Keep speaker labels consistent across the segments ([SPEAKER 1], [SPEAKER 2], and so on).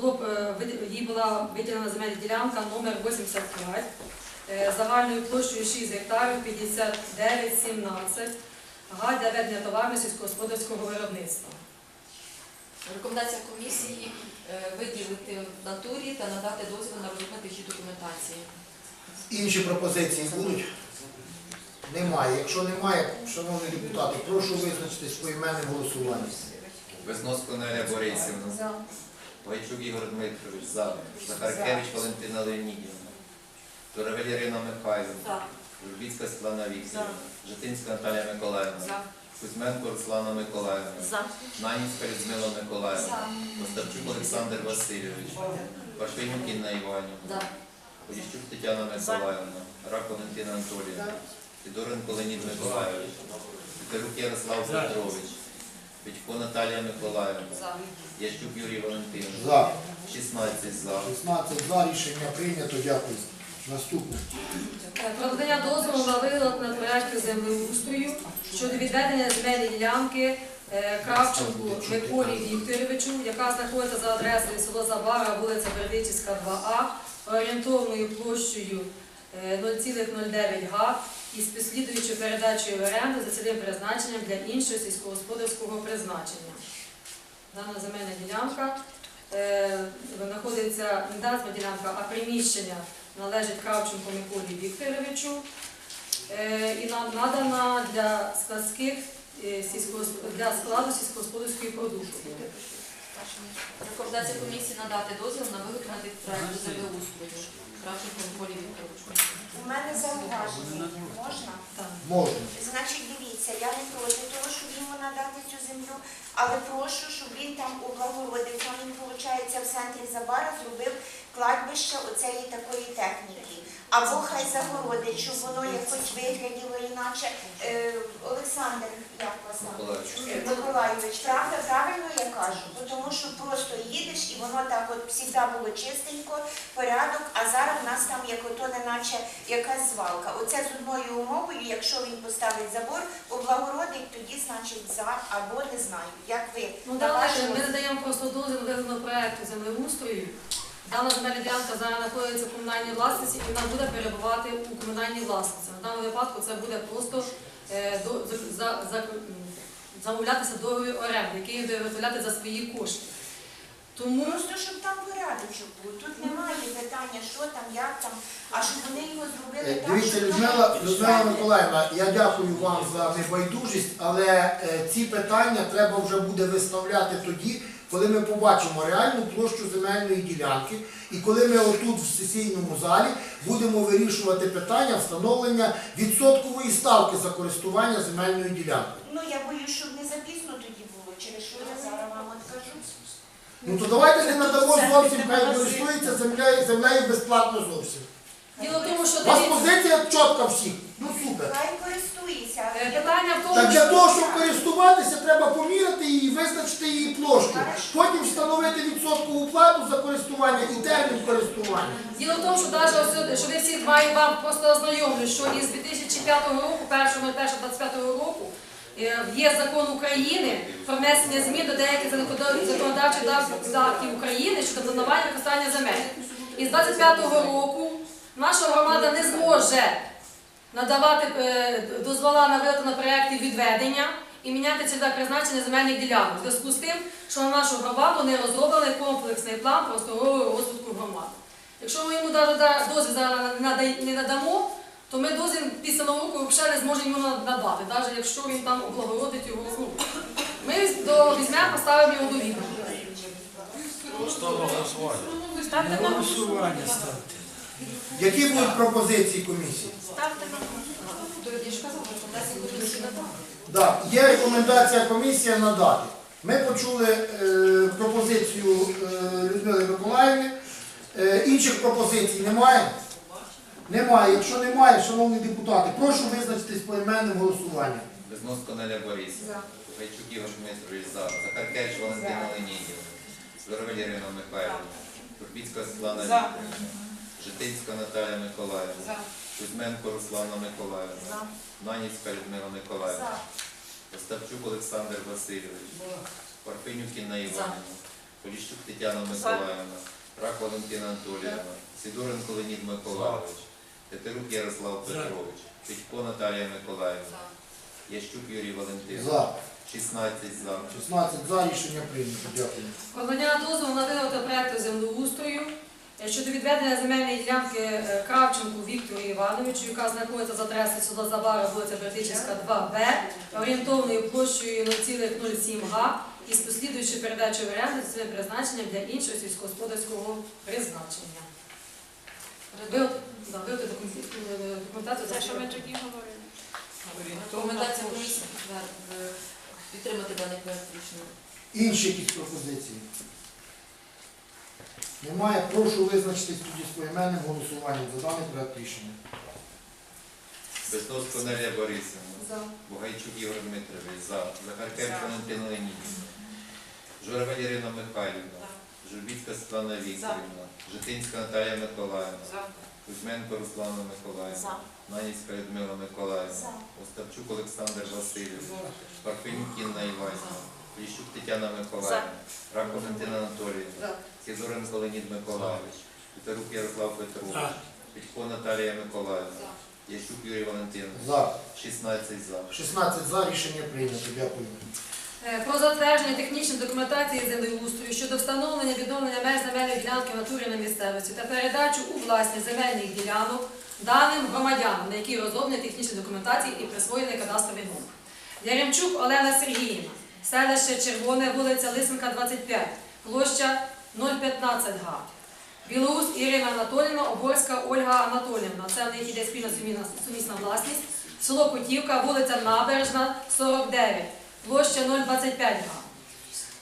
[SPEAKER 1] було б, е, їй була виділена земельна ділянка номер 85 е, загальною площею 6 гектарів 59,17 га для ведення товарно сільськогосподарського виробництва.
[SPEAKER 2] Рекомендація комісії е, виділити в натурі та надати дозвіл на розробку технічної документації.
[SPEAKER 3] Інші пропозиції будуть? Немає. Якщо немає, шановні депутати, прошу визначитись поіменним голосуванням.
[SPEAKER 4] Весноско Неля Борисівна.
[SPEAKER 1] За.
[SPEAKER 4] Вайчук Ігор Дмитрович. За. Захаркевич Валентина Леонідівна. Журавель Ірина Михайлівна.
[SPEAKER 2] За.
[SPEAKER 4] Журбіцька Світлана Вікторівна. Житинська Наталія Миколаївна. Кузьменко Руслана Миколаївна. Нанівська Людмила Миколаївна. Остапчук Олександр Васильович. Парфенюк Інна Іванівна. Поліщук Тетяна Миколаївна. Рак Валентина Анатоліївна. Федоренко Леонід Миколаївич. Вікторюк Ярослав Петрович. Петько Наталія Миколаївна.
[SPEAKER 2] За.
[SPEAKER 4] Ящук Юрій Валентинович.
[SPEAKER 3] За.
[SPEAKER 4] 16 за.
[SPEAKER 3] 16 за. Рішення прийнято. Дякую. Наступне.
[SPEAKER 1] Про надання дозволу на вигляд на проєкти землеустрою щодо відведення земельної ділянки е, Кравченку Миколі Вікторовичу, яка знаходиться за адресою село Забара, вулиця Бердичівська, 2А, орієнтовною площею 0,09 га із послідуючою передачею в оренду за цільовим призначенням для іншого сільськогосподарського призначення. Дана земельна ділянка е, знаходиться не дана ділянка, а приміщення належить Кравченку Миколі Вікторовичу е, і надана для складських е, для складу сільськогосподарської продукції.
[SPEAKER 2] Рекомендація комісії надати дозвіл на виготовлення проекту землеустрою. Кравченко Миколі Вікторовичу.
[SPEAKER 5] У мене зауваження можна?
[SPEAKER 1] Так.
[SPEAKER 3] Можна.
[SPEAKER 5] Значить, дивіться, я не проти того, щоб йому надати цю землю, але прошу, щоб він там облагородив. Там він, виходить, в центрі Забара зробив кладбище оцеї такої техніки. Або хай загородить, щоб воно якось вигляділо іначе. Е, Олександр, як вас там? Миколайович, правда, правильно я кажу? Бо Тому що просто їдеш і воно так от завжди було чистенько, порядок, а зараз в нас там як ото неначе якась звалка. Оце з одною умовою, якщо він поставить забор, облагородить, тоді значить за або не знаю. Як ви
[SPEAKER 1] Ну, давайте, ми надаємо просто дозвіл вигляду проєкту землеустрою. Дана земельна ділянка зараз знаходиться в комунальній власності і вона буде перебувати у комунальній власності. На даному випадку це буде просто е, замовлятися договір оренди, який буде виготовляти за свої кошти. Тому
[SPEAKER 5] Просто щоб там порядочок був. Тут немає питання, що там, як там, а щоб вони його зробили
[SPEAKER 3] Е,
[SPEAKER 5] так,
[SPEAKER 3] Дивіться,
[SPEAKER 5] щоб
[SPEAKER 3] Людмила,
[SPEAKER 5] там
[SPEAKER 3] Людмила. Миколаївна, я дякую вам за небайдужість, але е, ці питання треба вже буде виставляти тоді, коли ми побачимо реальну площу земельної ділянки, і коли ми отут в сесійному залі будемо вирішувати питання встановлення відсоткової ставки за користування земельною ділянкою.
[SPEAKER 5] Ну я боюсь, щоб не запізно тоді було, через що я зараз вам откажу.
[SPEAKER 3] Ну то давайте не надамо зовсім, хай користується землею, землею безплатно зовсім.
[SPEAKER 1] діло в тому, що
[SPEAKER 3] У вас
[SPEAKER 1] дивіться,
[SPEAKER 3] позиція чітка всіх. Ну супер.
[SPEAKER 5] Хай користується.
[SPEAKER 1] е, питання в тому,
[SPEAKER 3] Так
[SPEAKER 1] що
[SPEAKER 3] для того, щоб користуватися, визначити її площу. Потім встановити відсоткову плату за користування і термін користування.
[SPEAKER 1] Діло в тому, що навіть що ви всі маю вам просто ознайомлю, що із 2005 року, 1.01.25 року, е, є закон України про внесення змін до деяких законодавчих актів України щодо планування використання земель. І з 25-го року наша громада не зможе надавати е, дозвола на виготовлення проєктів відведення і міняти цільове призначення земельних ділянок. В зв'язку з тим, що на нашу громаду не розроблений комплексний план просторового розвитку громади. Якщо ми йому дозвіл зараз не надамо, то ми дозвіл після нового року взагалі не зможемо йому надати, навіть якщо він там облагородить його. Ну, ми до візьмемо, поставимо його до відома.
[SPEAKER 6] Ставте на голосування ставте.
[SPEAKER 3] Які будуть пропозиції комісії?
[SPEAKER 2] Ставте на То я ж казала, рекомендація комісії надати.
[SPEAKER 3] Да, є рекомендація комісії надати. Ми почули е, пропозицію е, Людмили Миколаївни. Е, інших пропозицій немає? Немає. Якщо немає, шановні депутати, прошу визначитись поіменним голосуванням.
[SPEAKER 4] Весноско Неля Борисівна. Вайчук Ігор Дмитрович. За. Захаркевич Валентина Леонідівна. Журавель Ірина Михайлівна. Турбіцька Світлана Вікторівна. Житинська Наталія Миколаївна. Кузьменко Руслана Миколаївна. Нанівська Людмила Миколаївна. Остапчук Олександр Васильович. Парфенюк Інна Іванівна. Поліщук Тетяна Миколаївна, Рак Валентина Анатоліївна, Сидоренко Леонід Миколайович, Тетерук Ярослав Петрович, Петько Наталія Миколаївна, Ящук Юрій Валентинович,
[SPEAKER 3] За.
[SPEAKER 4] 16 за.
[SPEAKER 3] 16 за рішення прийнято. Дякую.
[SPEAKER 1] Подання дозволу на виготовлення проекту землеустрою щодо відведення земельної ділянки е, Кравченку Віктору Івановичу, яка знаходиться за адресою село Забара, вулиця Братичівська, 2Б, орієнтовною площею 0,07 га із послідуючою передачею в оренду з цим призначенням для іншого сільськогосподарського призначення. Ви- да, документацію- е.
[SPEAKER 7] Це що ми тоді говорили?
[SPEAKER 2] Рекомендація комісії е, підтримати даний проект рішення.
[SPEAKER 3] Інші якісь пропозиції? Немає. Прошу визначитись тоді з поіменним голосуванням за даний проект рішення.
[SPEAKER 4] Бездоска Нелія Борисівна,
[SPEAKER 1] За.
[SPEAKER 4] Бугайчук Ігор Дмитрович, за. Захаркевич Валентина Леонідівна, Журавель Ірина Михайлівна, Журбіцька Світлана Вікторівна, Житинська Наталія Миколаївна, Кузьменко Руслана Миколаївна,
[SPEAKER 5] За.
[SPEAKER 4] Нанівська Людмила Миколаївна,
[SPEAKER 5] За.
[SPEAKER 4] Остапчук Олександр Васильович, Парфенюк Інна Іванівна, Ліщук Тетяна Миколаївна, Рак Валентина Анатоліївна,
[SPEAKER 1] За.
[SPEAKER 4] Сидоренко Леонід Миколаївич, Петерук Ярослав Петрович, Петько Наталія Миколаївна, Ящук Юрій Валентинович,
[SPEAKER 3] За.
[SPEAKER 4] 16 за.
[SPEAKER 3] 16 за рішення прийнято. Дякую.
[SPEAKER 1] Е, Про затвердження технічної документації землеустрою щодо встановлення відновлення меж земельної ділянки в натурі на місцевості та передачу у власність земельних ділянок даним громадянам, на які розроблені технічні документації і присвоєний кадастровий номер. Яремчук Олена Сергіївна, селище Червоне, вулиця Лисенка, 25, площа 015 га. Білоус Ірина Анатоліївна, Оборська Ольга Анатоліївна. Це в них іде спільна сумісна, власність. Село Котівка, вулиця Набережна, 49, площа 025 га.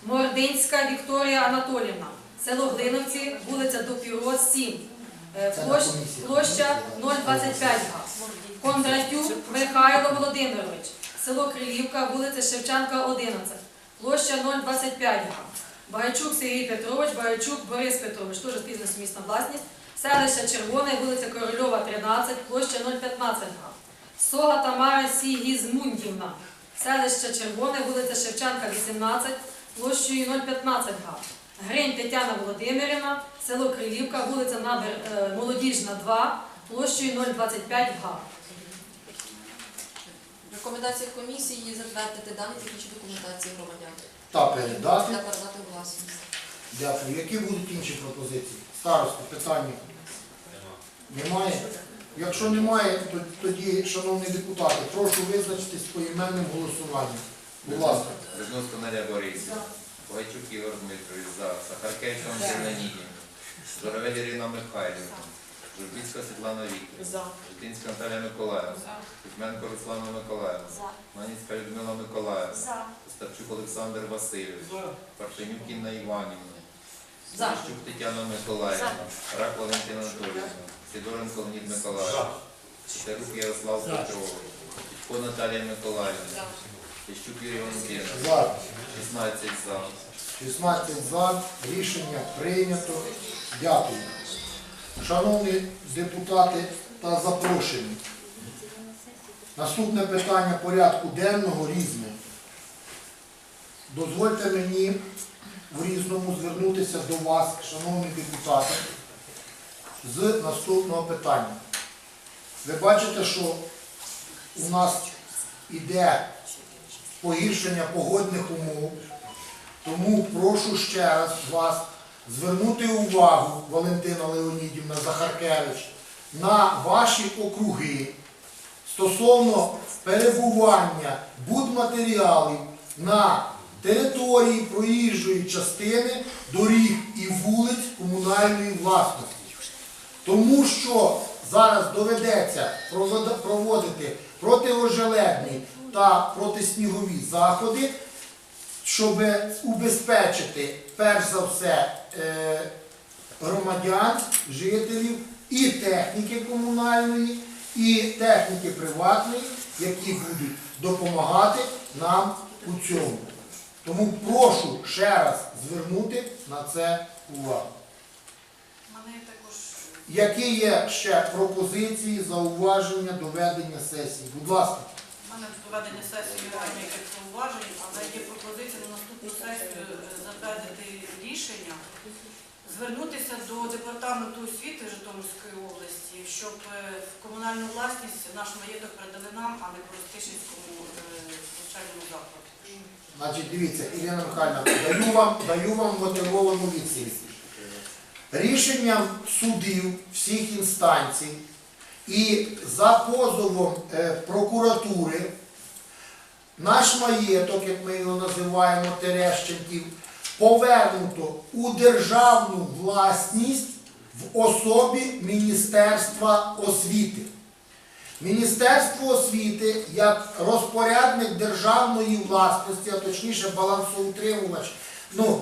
[SPEAKER 1] Мординська Вікторія Анатоліївна, село Глиновці, вулиця Допіро, 7, е, площ, площа 025 га. Кондратюк Михайло Володимирович, село Крилівка, вулиця Шевченка, 11, площа 025 га. Багайчук Сергій Петрович, Багайчук Борис Петрович, теж спільна сумісна власність. Селище Червоне, вулиця Корольова, 13, площа 015 га. Сога Тамара Сігізмундівна, селище Червоне, вулиця Шевченка, 18, площею 015 га. Гринь Тетяна Володимирівна, село Крилівка, вулиця Набер... е, Молодіжна, 2, площею 025 га.
[SPEAKER 2] Рекомендація комісії затвердити дані технічні документації громадян
[SPEAKER 3] Та передати.
[SPEAKER 2] Власність.
[SPEAKER 3] Дякую. Які будуть інші пропозиції? Старости, питання? Немає? Якщо немає, то тоді, шановні депутати, прошу визначитись поіменним голосуванням. Будь ласка.
[SPEAKER 4] Бездоска Нелія Борисів, Бугайчук Ігор Дмитрович, за. Захаркевич Валентина Леонідівна, Журавель Ірина Михайлівна, Журбіцька Світлана Вікторівна, Житинська Наталія Миколаївна, Кузьменко Руслана Миколаївна,
[SPEAKER 5] За.
[SPEAKER 4] Нанівська Людмила Миколаївна,
[SPEAKER 5] За.
[SPEAKER 4] Остапчук Олександр Васильович, Парфенюк Інна Іванівна,
[SPEAKER 2] За.
[SPEAKER 4] Ящук Тетяна Миколаївна, Рак Валентина Анатоліївна, Сидоренко Леонід Миколаївна, Тетерук Ярослав Петрович, Підко Наталія Миколаївна, Ящук Юрій Валентинович,
[SPEAKER 3] За.
[SPEAKER 4] 16 за.
[SPEAKER 3] 16 за. Рішення прийнято. Дякую. Шановні депутати та запрошені. Наступне питання порядку денного різне. Дозвольте мені в різному звернутися до вас, шановні депутати, з наступного питання. Ви бачите, що у нас іде погіршення погодних умов. Тому прошу ще раз вас звернути увагу, Валентина Леонідівна Захаркевич, на ваші округи стосовно перебування будматеріалів на території проїжджої частини доріг і вулиць комунальної власності. Тому що зараз доведеться проводити протиожеледні та протиснігові заходи, щоб убезпечити перш за все громадян, жителів і техніки комунальної, і техніки приватної, які будуть допомагати нам у цьому. Тому прошу ще раз звернути на це увагу. Які є ще пропозиції, зауваження до ведення сесії? Будь ласка.
[SPEAKER 7] Саме проведення сесії ніяких зауважень, але є пропозиція на наступну сесію е, затвердити рішення, звернутися до департаменту освіти Житомирської області, щоб е, в комунальну власність наш маєток передали нам, а не Коростишинському е, навчальному закладу.
[SPEAKER 3] Значить, дивіться, Ірина Михайлівна, даю вам, даю вам мотивовану відповідь. Рішенням судів всіх інстанцій і за позовом е, прокуратури наш маєток, як ми його називаємо, Терещенків, повернуто у державну власність в особі Міністерства освіти. Міністерство освіти як розпорядник державної власності, а точніше балансоутримувач, ну,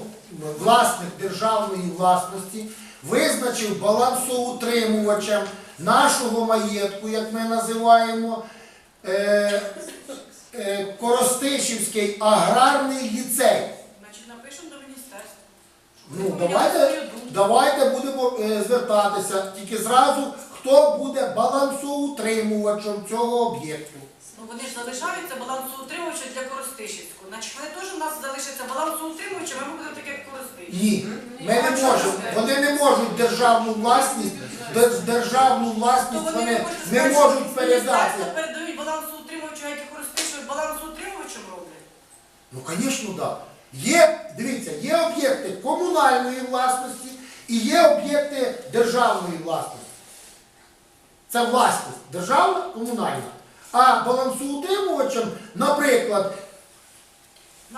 [SPEAKER 3] власник державної власності, визначив балансоутримувачем нашого маєтку, як ми називаємо, е, е, Коростишівський аграрний ліцей.
[SPEAKER 7] Значить, напишемо до міністерства.
[SPEAKER 3] Ну, давайте, давайте будемо е, звертатися, тільки зразу, хто буде балансоутримувачем цього об'єкту.
[SPEAKER 7] Ну, вони ж залишаються балансоутримувачі для Коростишівського. Значить, вони теж у нас залишаться балансоутримувачами, а ми будемо таке як Коростишів.
[SPEAKER 3] Ні, ми не можемо. Вони не можуть державну власність, державну власність
[SPEAKER 7] вони
[SPEAKER 3] вони не можуть передати.
[SPEAKER 7] передають балансоутримувачу, а які Коростишів балансоутримувачем роблять.
[SPEAKER 3] Ну, звісно, так. Да. Є, дивіться, є об'єкти комунальної власності і є об'єкти державної власності. Це власність державна, комунальна. А балансоутримувачем, наприклад,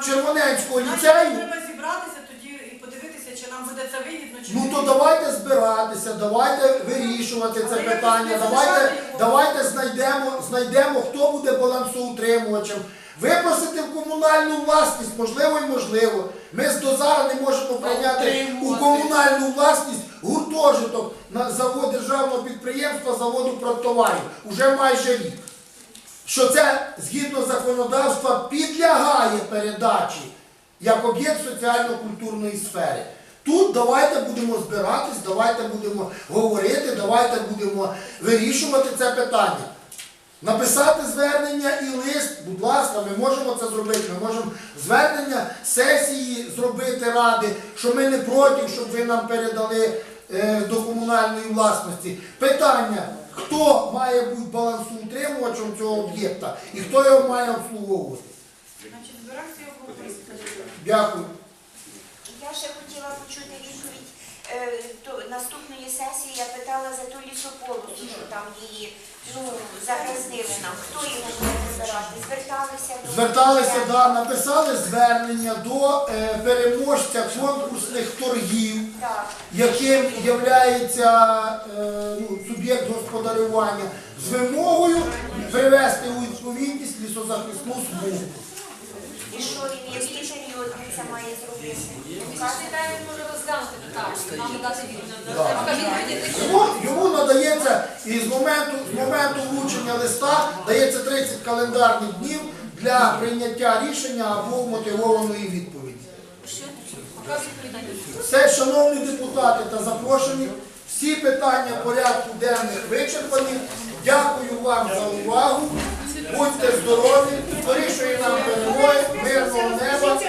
[SPEAKER 3] Червоненського ліцею.
[SPEAKER 7] треба зібратися тоді і подивитися, чи нам буде це вигідно, чи
[SPEAKER 3] Ну то давайте збиратися, давайте вирішувати це
[SPEAKER 7] Але якось
[SPEAKER 3] питання.
[SPEAKER 7] не
[SPEAKER 3] Давайте,
[SPEAKER 7] залишати його.
[SPEAKER 3] давайте знайдемо, знайдемо, хто буде балансоутримувачем. Випросити в комунальну власність, можливо і можливо. Ми з дозара не можемо прийняти у комунальну власність гуртожиток на завод державного підприємства заводу продтоварів. Уже майже рік. Що це згідно законодавства підлягає передачі як об'єкт соціально-культурної сфери. Тут давайте будемо збиратись, давайте будемо говорити, давайте будемо вирішувати це питання. Написати звернення і лист, будь ласка, ми можемо це зробити. Ми можемо звернення сесії зробити ради, що ми не проти, щоб ви нам передали е, до комунальної власності. Питання, хто має бути балансоутримувачем цього об'єкта і хто його має обслуговувати.
[SPEAKER 7] Значить, і обговорити.
[SPEAKER 3] Дякую.
[SPEAKER 5] Я ще хотіла почути відповідь е, наступної сесії. Я питала за ту лісополосу, що там її ну, загрязнили нам. Хто його буде прибирати? Зверталися до
[SPEAKER 3] Зверталися, да, написали звернення до е, переможця конкурсних торгів,
[SPEAKER 5] Так.
[SPEAKER 3] яким є ну, суб'єкт господарювання, з вимогою привести у відповідність лісозахисну смугу.
[SPEAKER 5] І що він, він це має зробити?
[SPEAKER 3] Йому, йому надається і з моменту, з моменту вручення листа дається 30 календарних днів для прийняття рішення або мотивованої відповіді. Все, шановні депутати та запрошені, всі питання порядку денних вичерпані. Дякую вам за увагу. Будьте здорові, вирішує нам перемоги, мирного неба.